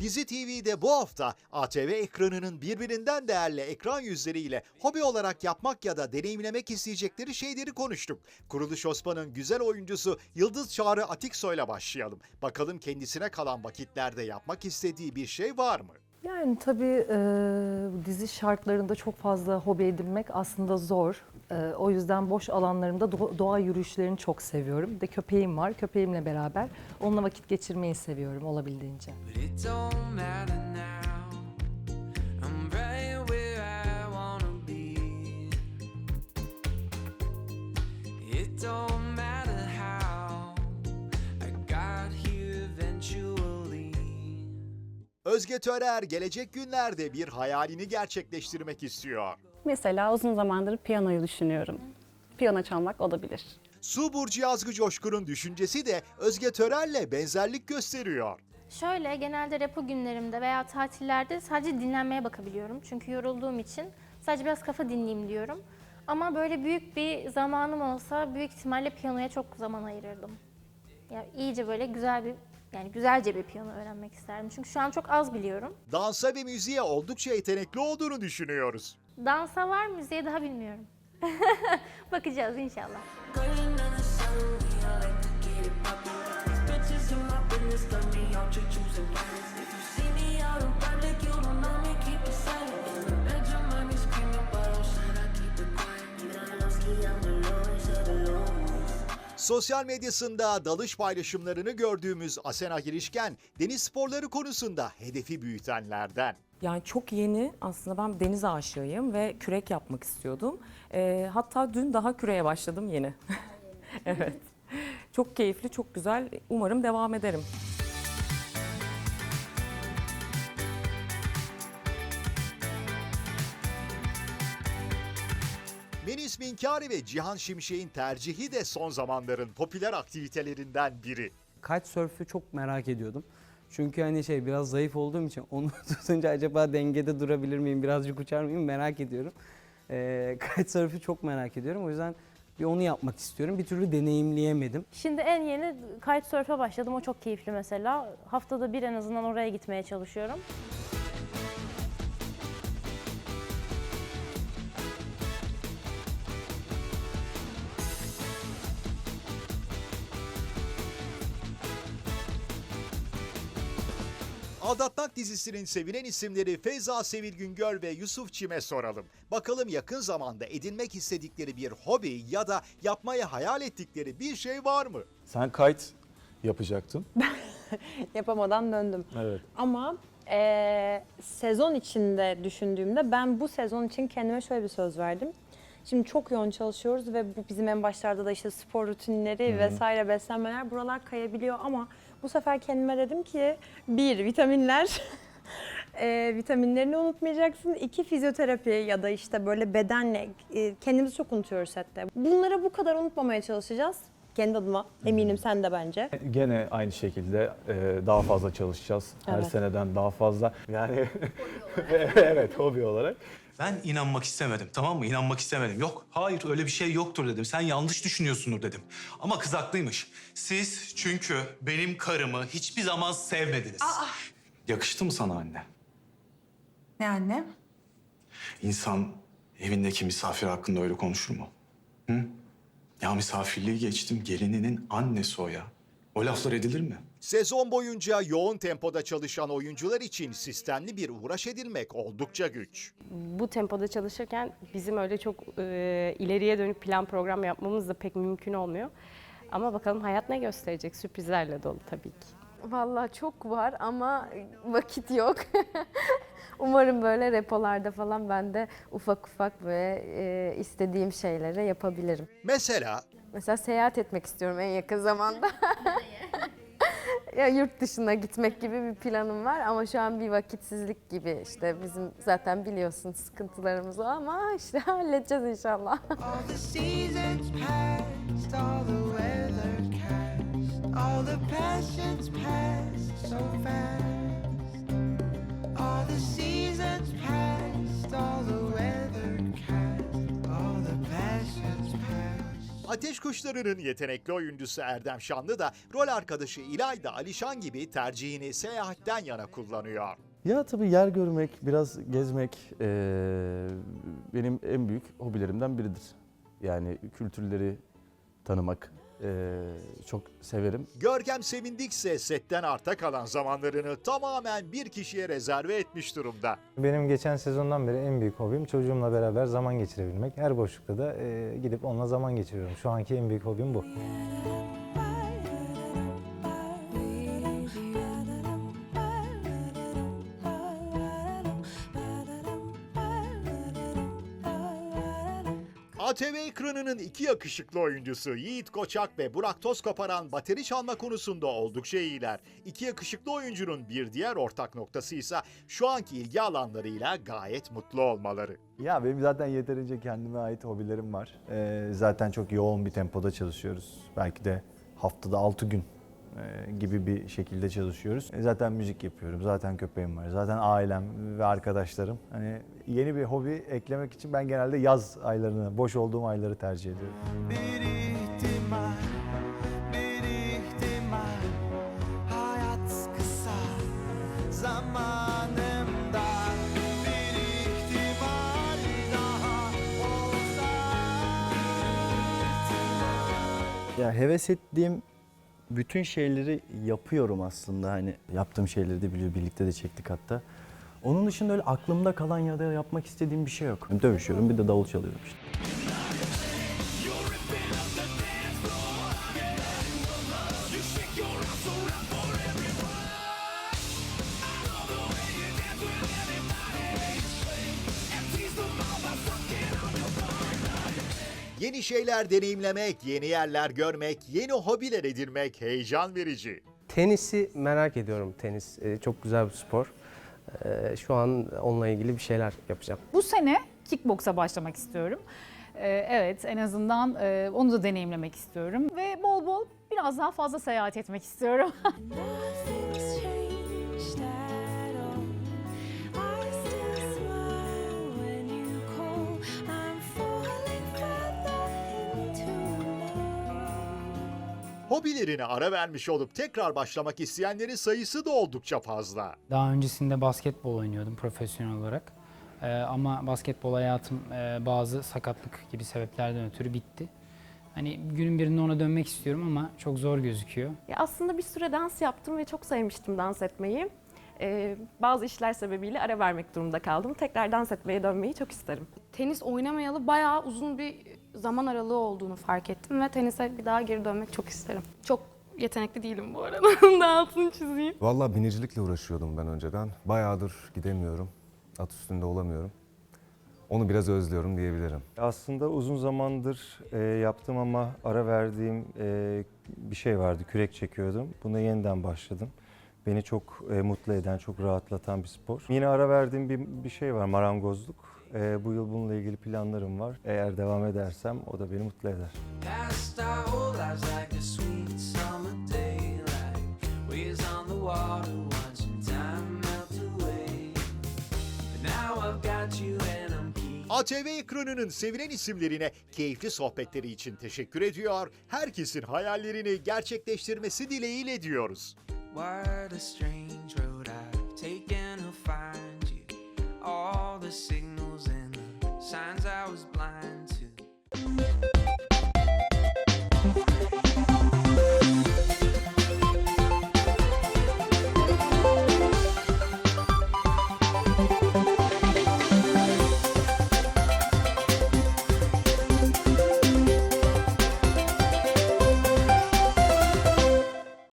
Dizi TV'de bu hafta ATV ekranının birbirinden değerli ekran yüzleriyle hobi olarak yapmak ya da deneyimlemek isteyecekleri şeyleri konuştuk. Kuruluş Osman'ın güzel oyuncusu Yıldız Çağrı Atiksoy'la başlayalım. Bakalım kendisine kalan vakitlerde yapmak istediği bir şey var mı? Yani tabii e, dizi şartlarında çok fazla hobi edinmek aslında zor. E, o yüzden boş alanlarımda do- doğa yürüyüşlerini çok seviyorum. Bir de köpeğim var. Köpeğimle beraber onunla vakit geçirmeyi seviyorum olabildiğince. Özge Törer gelecek günlerde bir hayalini gerçekleştirmek istiyor. Mesela uzun zamandır piyanoyu düşünüyorum. Piyano çalmak olabilir. Su Burcu Yazgı Coşkun'un düşüncesi de Özge Törer'le benzerlik gösteriyor. Şöyle genelde repo günlerimde veya tatillerde sadece dinlenmeye bakabiliyorum. Çünkü yorulduğum için sadece biraz kafa dinleyeyim diyorum. Ama böyle büyük bir zamanım olsa büyük ihtimalle piyanoya çok zaman ayırırdım. Ya iyice böyle güzel bir yani güzelce bir piyano öğrenmek isterdim. Çünkü şu an çok az biliyorum. Dansa ve müziğe oldukça yetenekli olduğunu düşünüyoruz. Dansa var, müziğe daha bilmiyorum. Bakacağız inşallah. Sosyal medyasında dalış paylaşımlarını gördüğümüz Asena Girişken, deniz sporları konusunda hedefi büyütenlerden. Yani çok yeni aslında ben deniz aşığıyım ve kürek yapmak istiyordum. Ee, hatta dün daha küreye başladım yeni. evet. Çok keyifli, çok güzel. Umarım devam ederim. Melis Minkari ve Cihan Şimşek'in tercihi de son zamanların popüler aktivitelerinden biri. Kitesurf'ü çok merak ediyordum. Çünkü hani şey biraz zayıf olduğum için onu tutunca acaba dengede durabilir miyim, birazcık uçar mıyım merak ediyorum. Ee, kitesurf'ü çok merak ediyorum. O yüzden bir onu yapmak istiyorum. Bir türlü deneyimleyemedim. Şimdi en yeni kitesurf'a başladım. O çok keyifli mesela. Haftada bir en azından oraya gitmeye çalışıyorum. Aldatmak dizisinin sevilen isimleri Feyza Sevil Güngör ve Yusuf Çim'e soralım. Bakalım yakın zamanda edinmek istedikleri bir hobi ya da yapmaya hayal ettikleri bir şey var mı? Sen kite yapacaktın. yapamadan döndüm. Evet. Ama eee, sezon içinde düşündüğümde ben bu sezon için kendime şöyle bir söz verdim. Şimdi çok yoğun çalışıyoruz ve bu bizim en başlarda da işte spor rutinleri vesaire beslenmeler buralar kayabiliyor ama bu sefer kendime dedim ki bir vitaminler eee, vitaminlerini unutmayacaksın. İki fizyoterapi ya da işte böyle bedenle eee, kendimizi çok unutuyoruz sette. Bunları bu kadar unutmamaya çalışacağız. Kendi adıma eminim sen de bence. Gene aynı şekilde e, daha fazla çalışacağız. Her Evet. seneden daha fazla. Yani evet hobi olarak. Ben inanmak istemedim tamam mı? İnanmak istemedim. Yok hayır öyle bir şey yoktur dedim. Sen yanlış düşünüyorsundur dedim. Ama kız haklıymış. Siz çünkü benim karımı hiçbir zaman sevmediniz. Yakıştı mı sana anne? Ne anne? İnsan evindeki misafir hakkında öyle konuşur mu? Hı? Ya misafirliği geçtim gelininin annesi o ya. O laflar edilir mi? Sezon boyunca yoğun tempoda çalışan oyuncular için sistemli bir uğraş edinmek oldukça güç. Bu tempoda çalışırken bizim öyle çok e, ileriye dönük plan program yapmamız da pek mümkün olmuyor. Ama bakalım hayat ne gösterecek? Sürprizlerle dolu tabii ki. Vallahi çok var ama vakit yok. Umarım böyle repolarda falan ben de ufak ufak böyle e, istediğim şeyleri yapabilirim. Mesela Mesela seyahat etmek istiyorum en yakın zamanda. ya yurt dışına gitmek gibi bir planım var ama şu an bir vakitsizlik gibi işte bizim zaten biliyorsun sıkıntılarımız o ama işte halledeceğiz inşallah. All the seasons past, all the weather cast, all the passions passed so fast. Ateş Kuşları'nın yetenekli oyuncusu Erdem Şanlı da rol arkadaşı İlayda Alişan gibi tercihini seyahatten yana kullanıyor. Ya tabii yer görmek, biraz gezmek eee, benim en büyük hobilerimden biridir. Yani kültürleri tanımak eee, çok severim. Görkem Sevindikse setten arta kalan zamanlarını tamamen bir kişiye rezerve etmiş durumda. Benim geçen sezondan beri en büyük hobim çocuğumla beraber zaman geçirebilmek. Her boşlukta da e, gidip onunla zaman geçiriyorum. Şu anki en büyük hobim bu. ATV ekranının iki yakışıklı oyuncusu Yiğit Koçak ve Burak Tozkoparan bateri çalma konusunda oldukça iyiler. İki yakışıklı oyuncunun bir diğer ortak noktası ise şu anki ilgi alanlarıyla gayet mutlu olmaları. Ya benim zaten yeterince kendime ait hobilerim var. Ee, zaten çok yoğun bir tempoda çalışıyoruz. Belki de haftada 6 gün gibi bir şekilde çalışıyoruz. E, zaten müzik yapıyorum, zaten köpeğim var, zaten ailem ve arkadaşlarım. Hani yeni bir hobi eklemek için ben genelde yaz aylarını, boş olduğum ayları tercih ediyorum. Bir ihtimal, bir ihtimal Hayat kısa, zamanım dar Bir ihtimal daha olsa Ya heves ettiğim bütün şeyleri yapıyorum aslında hani yaptığım şeyleri de biliyor birlikte de çektik hatta. Onun dışında öyle aklımda kalan ya da yapmak istediğim bir şey yok. Dövüşüyorum bir de davul çalıyorum işte. Yeni şeyler deneyimlemek, yeni yerler görmek, yeni hobiler edinmek heyecan verici. Tenisi merak ediyorum. Tenis e, çok güzel bir spor. E, Şu an onunla ilgili bir şeyler yapacağım. Bu sene kickboksa başlamak istiyorum. Ee, evet en azından e, onu da deneyimlemek istiyorum. Ve bol bol biraz daha fazla seyahat etmek istiyorum. Nothing's changed Hobilerine ara vermiş olup tekrar başlamak isteyenlerin sayısı da oldukça fazla. Daha öncesinde basketbol oynuyordum profesyonel olarak. Ee, ama basketbol hayatım e, bazı sakatlık gibi sebeplerden ötürü bitti. Hani günün birinde ona dönmek istiyorum ama çok zor gözüküyor. Ya aslında bir süre dans yaptım ve çok sevmiştim dans etmeyi. Ee, bazı işler sebebiyle ara vermek durumunda kaldım. Tekrar dans etmeye dönmeyi çok isterim. Tenis oynamayalı bayağı uzun bir zaman aralığı olduğunu fark ettim ve tenise bir daha geri dönmek çok isterim. Çok yetenekli değilim bu arada. Onun da altını çizeyim. Vallahi binicilikle uğraşıyordum ben önceden. Bayağıdır gidemiyorum. At üstünde olamıyorum. Onu biraz özlüyorum diyebilirim. Aslında uzun zamandır e, yaptım ama ara verdiğim e, bir şey vardı. Kürek çekiyordum. Buna yeniden başladım. Beni çok e, mutlu eden, çok rahatlatan bir spor. Yine ara verdiğim bir, bir şey var, marangozluk. E, bu yıl bununla ilgili planlarım var. Eğer devam edersem o da beni mutlu eder. ATV ekranının sevilen isimlerine keyifli sohbetleri için teşekkür ediyor. Herkesin hayallerini gerçekleştirmesi dileğiyle diyoruz. What a strange road